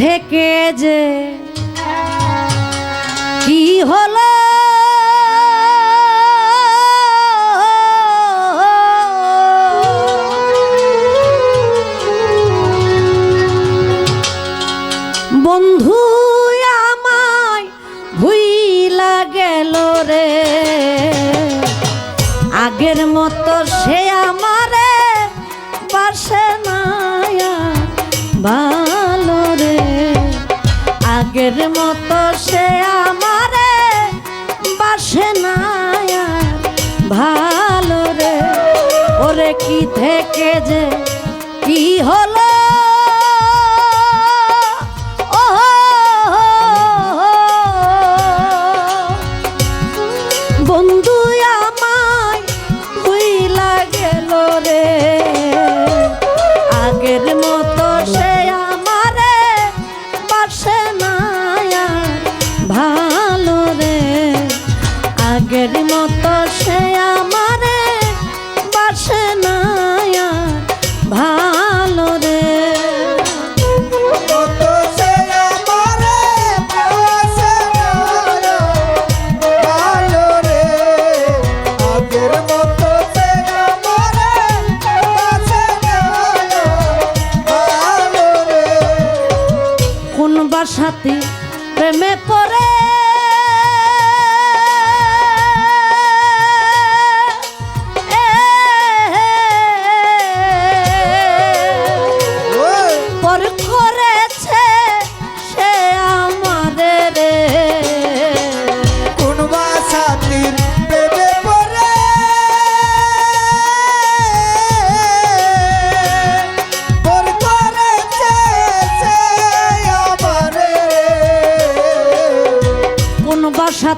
থেকে যে কি হলো? বন্ধু, আমায় ভুইলা গেল রে। আগের মতো সে আমারে বাসে নায়া ভালো রে আগের মতো সে আমারে বাসে না ভালো রে। ওরে কি থেকে যে কি হলো?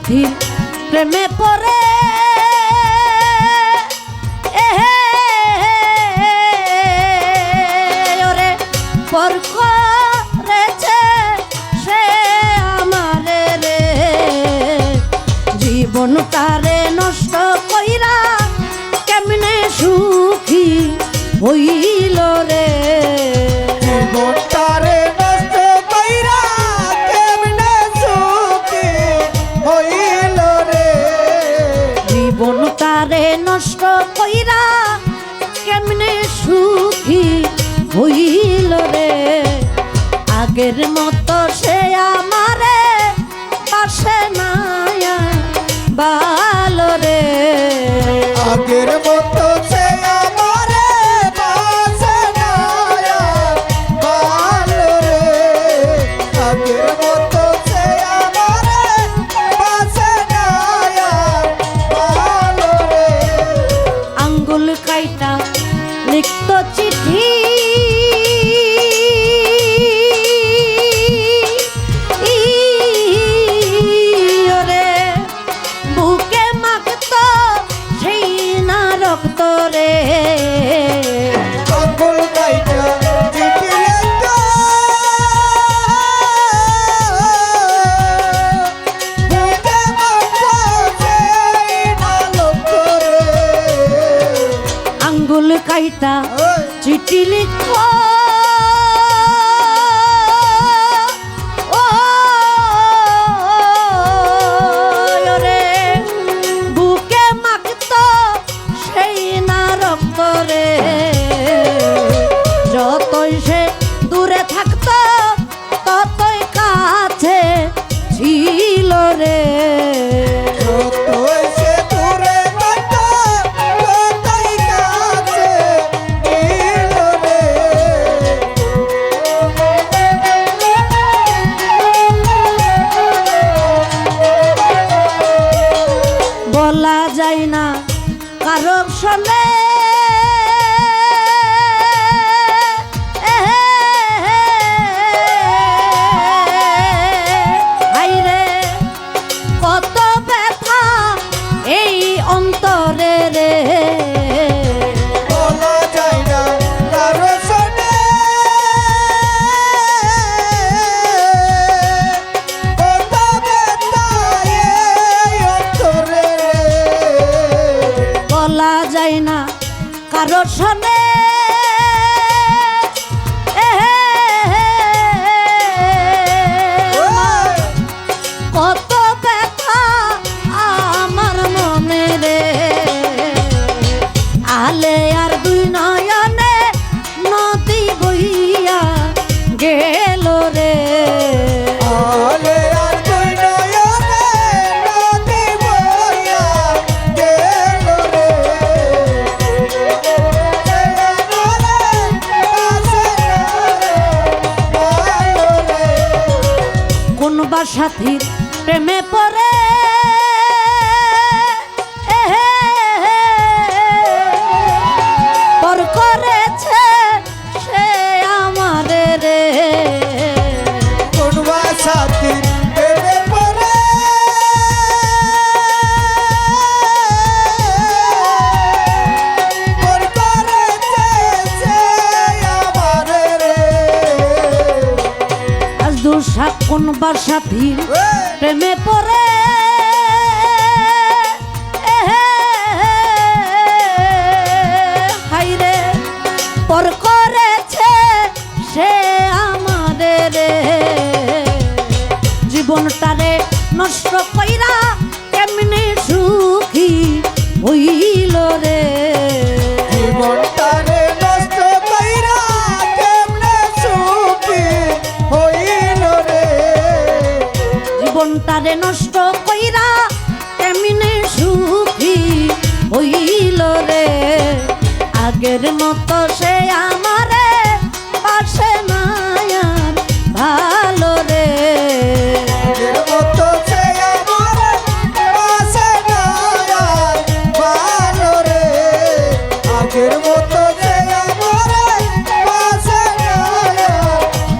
বাসাথি প্রেমে পড়ে। তারে নষ্ট কইরা কেমনে সুখী হইল জীবন তারে নষ্ট কইরা কেমনে সুখী হইল রে? আগের মতো সে আমারে পাশে নায়া ভালো রে। আগের মতো লিখত কাইটা চিঠি লিখ বলা যায় না। কারও শোনে কারও সাথীর প্রেমে পড়ে। সাথীর এ, প্রেমে পড়ে। হাইরে পর করেছে সে আমাদের। রে জীবনটারে নষ্ট কইরা কেমনি সুখী হইল রে? জীবনটারে নষ্ট কইরা কেমনে সুখী হইল রে? আগের মতো সে আমারে পাশে নায়ার ভালো রে।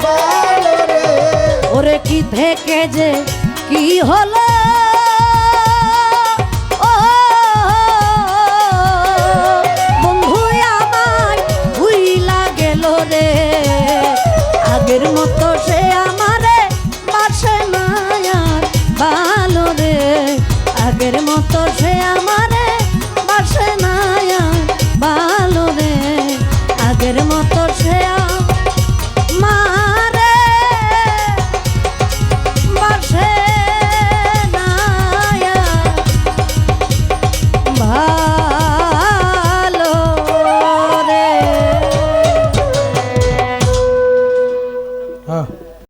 ভালো ওরে কি থেকে যে কি হলো?